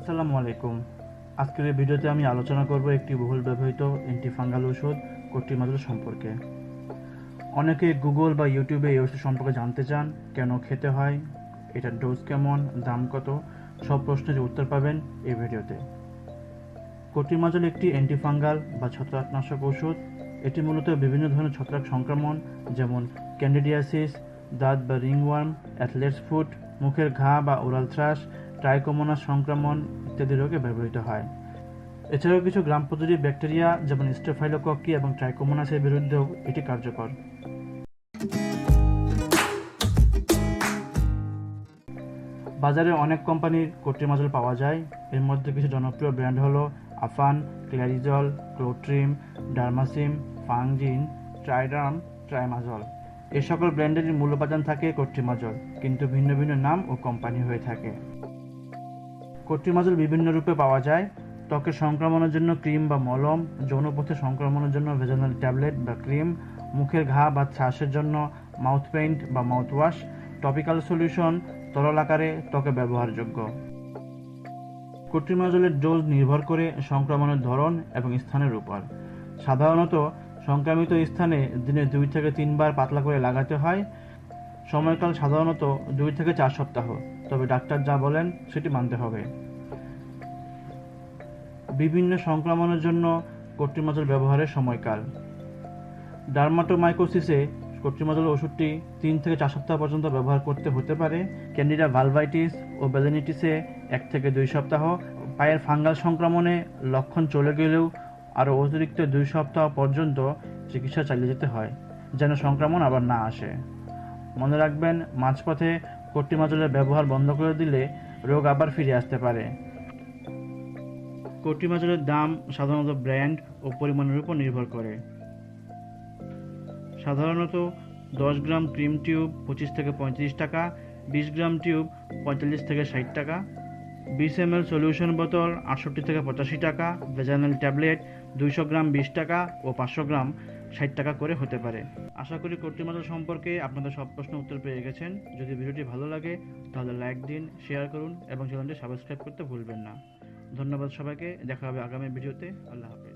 আসসালামু আলাইকুম। আজকের এই ভিডিওতে আমি আলোচনা করব একটি বহুল ব্যবহৃত অ্যান্টিফাঙ্গাল ওষুধ কোট্রিমাজল সম্পর্কে। অনেকে গুগল বা ইউটিউবে এই ওষুধ সম্পর্কে জানতে চান, কেন খেতে হয়, এটার ডোজ কেমন, দাম কত, সব প্রশ্নের উত্তর পাবেন এই ভিডিওতে। কোট্রিমাজল একটি অ্যান্টিফাঙ্গাল বা ছত্রাকনাশক ওষুধ। এটি মূলত বিভিন্ন ধরনের ছত্রাক সংক্রমণ, যেমন ক্যান্ডিডিয়াসিস, দাঁত বা রিংওয়ার্ম, অ্যাথলেটস ফুট, মুখের ঘা বা ওরাল থ্রাশ ট্রাইকোমোনাস সংক্রমণ ইত্যাদি রোগে ব্যবহৃত হয়। এছাড়াও কিছু গ্রাম পদ্ধতির ব্যাকটেরিয়া, যেমন স্টেফাইলোকক্কি এবং ট্রাইকোমোনাসের বিরুদ্ধেও এটি কার্যকর। বাজারে অনেক কোম্পানির কোট্রিমাজল পাওয়া যায়। এর মধ্যে কিছু জনপ্রিয় ব্র্যান্ড হলো আফান ক্ল্যারিজল ক্লোট্রিম, ডার্মাসিম ফাংজিন ট্রাইডার্ম ট্রাইমাজল। এই সকল ব্র্যান্ডের মূল উপাদান থাকে কোট্রিমাজল কিন্তু ভিন্ন ভিন্ন নাম ও কোম্পানি হয়ে থাকে। কোট্রিমাজল বিভিন্ন রূপে পাওয়া যায়। ত্বকের সংক্রমণের জন্য ক্রিম বা মলম, যৌনপথে সংক্রমণের জন্য ভেজানাল ট্যাবলেট বা ক্রিম, মুখের ঘা বা শ্বাসের জন্য মাউথ পেইন্ট বা মাউথওয়াশ, টপিক্যাল সলিউশন, তরল আকারে ত্বকে ব্যবহারযোগ্য। কোট্রিমাজলের ডোজ নির্ভর করে সংক্রমণের ধরন এবং স্থানের উপর। সাধারণত সংক্রামিত স্থানে দিনে দুই থেকে তিনবার পাতলা করে লাগাতে হয়। সময়কাল সাধারণত দুই থেকে চার সপ্তাহ। তবে ডাক্তার যা বলেন, সেটি মানতে হবে। বিভিন্ন সংক্রমণের জন্য কোট্রিমাজল ব্যবহারের সময়কাল। ডার্মাটোমাইকোসিসে কোট্রিমাজল ওষুধটি তিন থেকে চার সপ্তাহ পর্যন্ত ব্যবহার করতে হতে পারে। ক্যান্ডিডা ভালভাইটিস ও বেলেনিটিসে এক থেকে দুই সপ্তাহ। পায়ের ফাঙ্গাল সংক্রমণে লক্ষণ চলে গেলেও আরও অতিরিক্ত দুই সপ্তাহ পর্যন্ত চিকিৎসা চালিয়ে যেতে হয়, যেন সংক্রমণ আবার না আসে। মনে রাখবেন, মাঝপথে কোট্রিমাজলের ব্যবহার বন্ধ করে দিলে রোগ আবার ফিরে আসতে পারে। কোট্রিমাজলের দাম সাধারণত ব্র্যান্ড ও পরিমাণের উপর নির্ভর করে। সাধারণত দশ গ্রাম ক্রিম টিউব পঁচিশ থেকে পঁয়ত্রিশ টাকা, বিশ গ্রাম টিউব পঁয়তাল্লিশ থেকে ষাট টাকা, বিশ এম এল সলিউশন বোতল আটষট্টি থেকে পঁচাশি টাকা, ভেজানাল ট্যাবলেট দুইশো গ্রাম বিশ টাকা ও পাঁচশো গ্রাম ষাট টাকা করে হতে পারে। আশা করি কর্তৃমাত্রা সম্পর্কে আপনাদের সব প্রশ্ন উত্তর পেয়ে গেছেন। যদি ভিডিওটি ভালো লাগে, তাহলে লাইক দিন শেয়ার করুন এবং চ্যানেলটি সাবস্ক্রাইব করতে ভুলবেন না। ধন্যবাদ সবাইকে, দেখা হবে আগামী ভিডিওতে। আল্লাহ হাফেজ।